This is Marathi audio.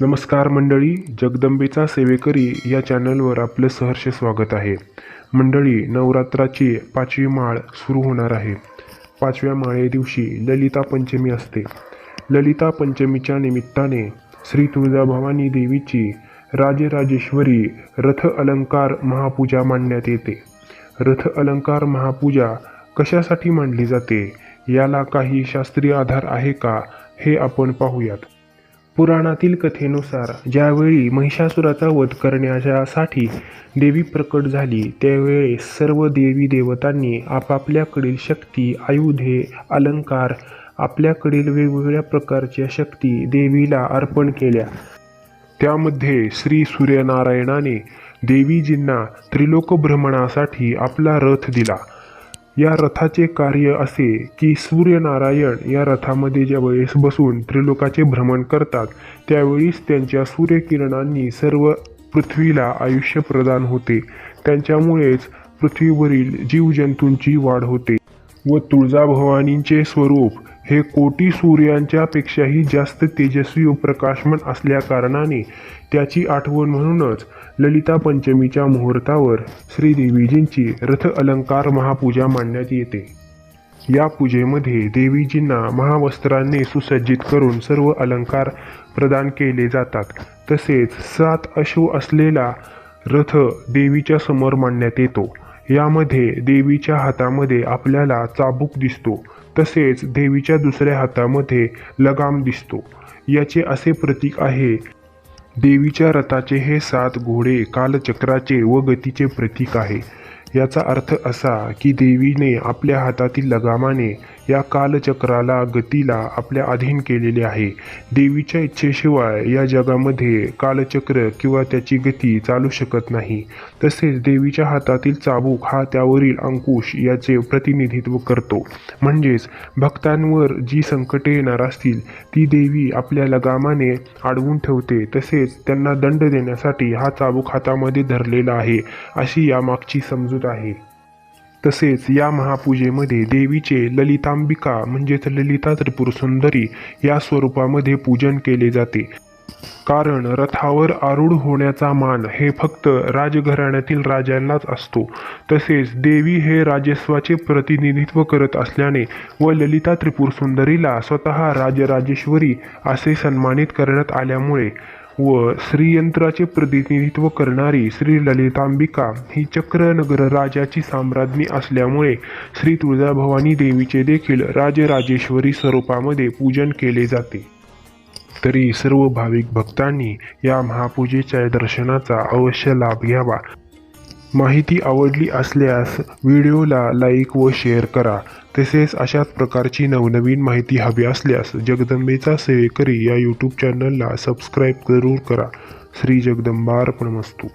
नमस्कार मंडळी जगदंबेचा सेवेकरी या चॅनलवर आपलं सहर्ष स्वागत आहे. मंडळी नवरात्राची पाचवी माळ सुरू होणार आहे. पाचव्या माळे दिवशी ललिता पंचमी असते. ललिता पंचमीच्या निमित्ताने श्री तुळजाभवानी देवीची राजराजेश्वरी रथ अलंकार महापूजा मांडण्यात येते. रथ अलंकार महापूजा कशासाठी मांडली जाते? याला काही शास्त्रीय आधार आहे का? हे आपण पाहूयात. पुराणातील कथेनुसार ज्यावेळी महिषासुराचा वध करण्यासाठी देवी प्रकट झाली त्यावेळेस सर्व देवी देवतांनी आपापल्याकडील शक्ती आयुधे अलंकार आपल्याकडील वेगवेगळ्या प्रकारच्या शक्ती देवीला अर्पण केल्या. त्यामध्ये श्री सूर्यनारायणाने देवीजींना त्रिलोक भ्रमणासाठी आपला रथ दिला. या रथाचे कार्य असे की सूर्यनारायण या रथामध्ये ज्यावेळेस बसून त्रिलोकाचे भ्रमण करतात त्यावेळीस त्यांच्या सूर्यकिरणांनी सर्व पृथ्वीला आयुष्य प्रदान होते. त्यांच्यामुळेच पृथ्वीवरील जीवजंतूंची वाढ होते व तुळजाभवानींचे स्वरूप हे कोटी सूर्यांच्या पेक्षाही जास्त तेजस्वी व प्रकाशमान असल्याकारणाने त्याची आठवण म्हणूनच ललिता पंचमीच्या मुहूर्तावर श्रीदेवीजींची रथ अलंकार महापूजा मांडण्यात येते. या पूजेमध्ये देवीजींना महावस्त्रांनी सुसज्जित करून सर्व अलंकार प्रदान केले जातात. तसेच सात अश्व असलेला रथ देवीच्या समोर मांडण्यात येतो. यामध्ये देवीच्या हातामध्ये आपल्याला चाबूक दिसतो. तसेच देवीच्या दुसऱ्या हातामध्ये लगाम दिसतो. याचे असे प्रतीक आहे. देवीच्या रथाचे हे सात घोडे कालचक्राचे व गतीचे प्रतीक आहे. याचा अर्थ असा की देवीने आपल्या हातातील लगामाने या कालचक्राला गतीला आपल्या अधीन केलेले आहे. देवीच्या इच्छेशिवाय या जगामध्ये कालचक्र किंवा त्याची गती चालू शकत नाही. तसेच देवीच्या हातातील चाबूक हा त्यावरील अंकुश याचे प्रतिनिधित्व करतो. म्हणजेच भक्तांवर जी संकटे येणार असतील ती देवी आपल्या लगामाने अडवून ठेवते. तसेच त्यांना दंड देण्यासाठी हा चाबूक हातामध्ये धरलेला आहे अशी यामागची समजूत आहे. तसेच या महापूजेमध्ये देवीचे ललितांबिका म्हणजेच ललिता त्रिपुर सुंदरी या स्वरूपामध्ये पूजन केले जाते. कारण रथावर आरूढ होण्याचा मान हे फक्त राजघराण्यातील राजांनाच असतो. तसेच देवी हे राजस्वाचे प्रतिनिधित्व करत असल्याने व ललिता त्रिपुर सुंदरीला स्वतः राजराजेश्वरी असे सन्मानित करण्यात आल्यामुळे व श्रीयंत्राचे प्रतिनिधित्व करणारी श्री ललितांबिका ही चक्रनगर राजाची साम्राज्ञी असल्यामुळे श्री तुळजाभवानी देवीचे देखील राजराजेश्वरी स्वरूपामध्ये पूजन केले जाते. तरी सर्व भाविक भक्तांनी या महापूजेच्या दर्शनाचा अवश्य लाभ घ्यावा. माहिती आवडली असल्यास व्हिडिओला लाईक व शेअर करा. तसेच अशाच प्रकारची नवनवीन माहिती हवी असल्यास जगदंबेचा सेवेकरी या यूट्यूब चॅनलला सबस्क्राईब जरूर करा. श्री जगदंबा अर्पणमस्तू